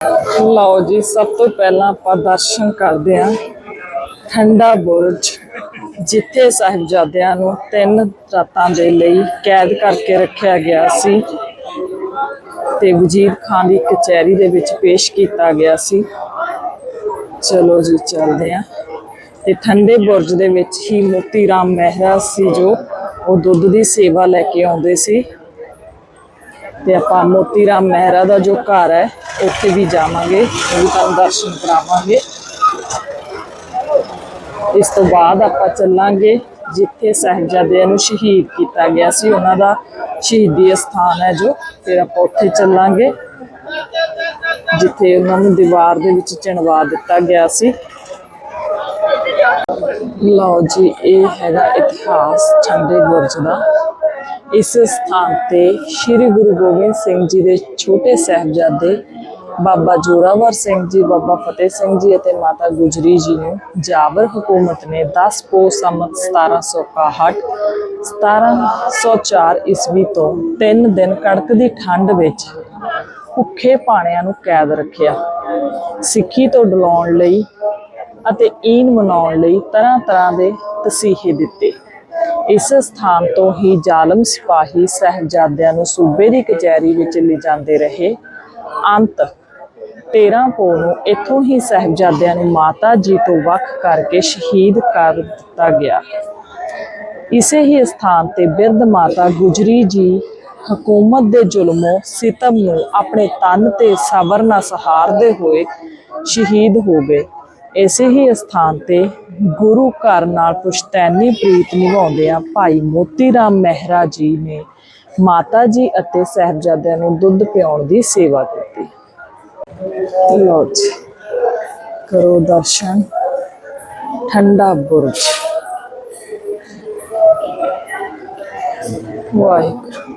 ਲਓ ਜੀ, ਸਭ ਤੋਂ ਪਹਿਲਾਂ ਆਪਾਂ ਦਰਸ਼ਨ ਕਰਦੇ ਹਾਂ ਠੰਡਾ ਬੁਰਜ, ਜਿੱਥੇ ਸਾਹਿਬਜ਼ਾਦਿਆਂ ਨੂੰ ਤਿੰਨ ਰਾਤਾਂ ਦੇ ਲਈ ਕੈਦ ਕਰਕੇ ਰੱਖਿਆ ਗਿਆ ਸੀ ਤੇ ਵਜ਼ੀਰ ਖਾਨ ਦੀ ਕਚਹਿਰੀ ਦੇ ਵਿੱਚ ਪੇਸ਼ ਕੀਤਾ ਗਿਆ ਸੀ। ਚਲੋ ਜੀ, ਚੱਲਦੇ ਹਾਂ। ਤੇ ਠੰਡੇ ਬੁਰਜ ਦੇ ਵਿੱਚ ਹੀ ਮੋਤੀ ਰਾਮ ਮਹਿਰਾ ਸੀ ਜੋ ਉਹ ਦੁੱਧ ਦੀ ਸੇਵਾ ਲੈ ਕੇ ਆਉਂਦੇ ਸੀ। ਤੇ ਆਪਾਂ ਮੋਤੀ ਰਾਮ ਮਹਿਰਾ ਦਾ ਜੋ ਘਰ ਹੈ, ਉੱਥੇ ਵੀ ਜਾਵਾਂਗੇ, ਉਹ ਵੀ ਤੁਹਾਨੂੰ ਦਰਸ਼ਨ ਕਰਾਵਾਂਗੇ। ਇਸ ਤੋਂ ਬਾਅਦ ਆਪਾਂ ਚੱਲਾਂਗੇ, ਜਿੱਥੇ ਸਾਹਿਬਜ਼ਾਦਿਆਂ ਨੂੰ ਸ਼ਹੀਦ ਕੀਤਾ ਗਿਆ ਸੀ, ਉਹਨਾਂ ਦਾ ਸ਼ਹੀਦੀ ਸਥਾਨ ਹੈ ਜੋ ਫਿਰ ਆਪਾਂ ਉੱਥੇ ਚੱਲਾਂਗੇ, ਜਿੱਥੇ ਉਹਨਾਂ ਨੂੰ ਦੀਵਾਰ ਦੇ ਵਿੱਚ ਚਿਣਵਾ ਦਿੱਤਾ ਗਿਆ ਸੀ। ਲਓ ਜੀ, ਇਹ ਹੈਗਾ ਇਤਿਹਾਸ ਠੰਡੇ ਗੁਰਜ ਦਾ। ਇਸ ਸਥਾਨ ਤੇ ਸ੍ਰੀ ਗੁਰੂ ਗੋਬਿੰਦ ਸਿੰਘ ਜੀ ਦੇ ਛੋਟੇ ਸਾਹਿਬਜ਼ਾਦੇ ਬਾਬਾ ਜੋਰਾਵਰ ਸਿੰਘ ਜੀ, ਬਾਬਾ ਫਤਿਹ ਸਿੰਘ ਜੀ ਅਤੇ ਮਾਤਾ ਗੁਜਰੀ ਜੀ ਨੂੰ ਜਾਬਰ ਹਕੂਮਤ ਨੇ 10 ਪੋ ਸੰਮਤ 1761 1704 ਈਸਵੀ ਤੋਂ 3 ਦਿਨ ਕੜਕਦੀ ਠੰਡ ਵਿੱਚ ਭੁੱਖੇ ਪਾਣਿਆਂ ਨੂੰ ਕੈਦ ਰੱਖਿਆ। ਸਿੱਖੀ ਤੋਂ ਡਲਾਉਣ ਲਈ ਅਤੇ ਈਨ ਮਨਾਉਣ ਲਈ ਤਰ੍ਹਾਂ ਤਰ੍ਹਾਂ ਦੇ ਤਸੀਹੇ ਦਿੱਤੇ। ਇਸ ਸਥਾਨ ਤੋਂ ਹੀ ਜ਼ਾਲਮ ਸਿਪਾਹੀ ਸਹਿਬਜ਼ਾਦਿਆਂ ਨੂੰ ਸੂਬੇ ਦੀ ਕਚਹਿਰੀ ਵਿੱਚ ਲਿਜਾਂਦੇ ਰਹੇ। ਅੰਤ 13 ਪੋ ਨੂੰ ਇੱਥੋਂ ਹੀ ਸਹਿਬਜ਼ਾਦਿਆਂ ਨੂੰ ਮਾਤਾ ਜੀ ਤੋਂ ਵੱਖ ਕਰਕੇ ਸ਼ਹੀਦ ਕਰ ਦਿੱਤਾ ਗਿਆ। ਇਸੇ ਹੀ ਸਥਾਨ ਤੇ ਬਿਰਧ ਮਾਤਾ ਗੁਜਰੀ ਜੀ ਹਕੂਮਤ ਦੇ ਜ਼ੁਲਮੋਂ ਸਿਤਮ ਨੂੰ ਆਪਣੇ ਤਨ ਤੇ ਸਬਰ ਨਾਲ ਸਹਾਰਦੇ ਹੋਏ ਸ਼ਹੀਦ ਹੋ ਗਏ। ਇਸੇ ਹੀ ਸਥਾਨ ਤੇ ਗੁਰੂ ਘਰ ਨਾਲ ਪੁਸ਼ਤੈਨੀ ਪ੍ਰੀਤ ਨਿਭਾਉਂਦਿਆਂ ਭਾਈ ਮੋਤੀ ਰਾਮ ਮਹਿਰਾ ਜੀ ਨੇ ਮਾਤਾ ਜੀ ਅਤੇ ਸਹਿਬਜ਼ਾਦਿਆਂ ਨੂੰ ਦੁੱਧ ਪਿਆਉਣ ਦੀ ਸੇਵਾ ਕੀਤੀ। ਲਓ ਜੀ, ਕਰੋ ਦਰਸ਼ਨ। ਠੰਡਾ ਬੁਰਜ। ਵਾਹਿਗੁਰੂ।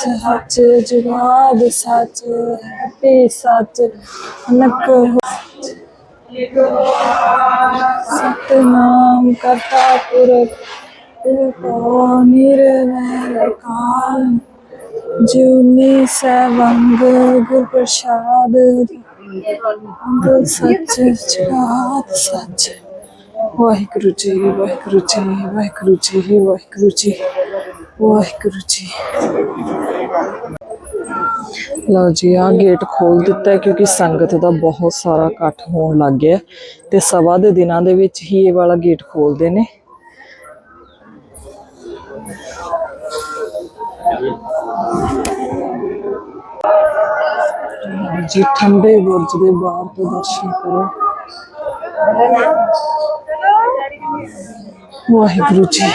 ਸੱਚ ਜਵਾਦ ਸੱਚ ਤੇ ਸੱਚ ਨਕ ਸਤਨਾਮ ਕਰਤਾ ਪੁਰਖ ਕੋ ਨਿਰਵੈਰ ਸਵੰਗ ਗੁਰ ਪ੍ਰਸਾਦ ਅੰਗ ਸੱਚ ਜਵਾਦ ਸੱਚ ਵਾਹਿਗੁਰੂ ਜੀ ਵਾਹਿਗੁਰੂ ਜੀ ਵਾਹਿਗੁਰੂ ਜੀ ਵਾਹਿਗੁਰੂ ਜੀ ਵਾਹਿਗੁਰੂ ਜੀ ਲਓ ਜੀ ਆ ਗੇਟ ਖੋਲ ਦਿੱਤਾ ਕਿਉਂਕਿ ਸੰਗਤ ਦਾ ਬਹੁਤ ਸਾਰਾ ਇਕੱਠ ਹੋਣ ਲੱਗ ਗਿਆ ਤੇ ਸਵਾ ਦੇ ਦਿਨਾਂ ਦੇ ਵਿੱਚ ਹੀ ਇਹ ਵਾਲਾ ਗੇਟ ਖੋਲਦੇ ਨੇ ਲਓ ਜੀ ਠੰਡੇ ਬੁਰਜ ਦੇ ਬਾਹਰ ਤੋਂ ਦਰਸ਼ਨ ਕਰੋ ਵਾਹਿਗੁਰੂ ਜੀ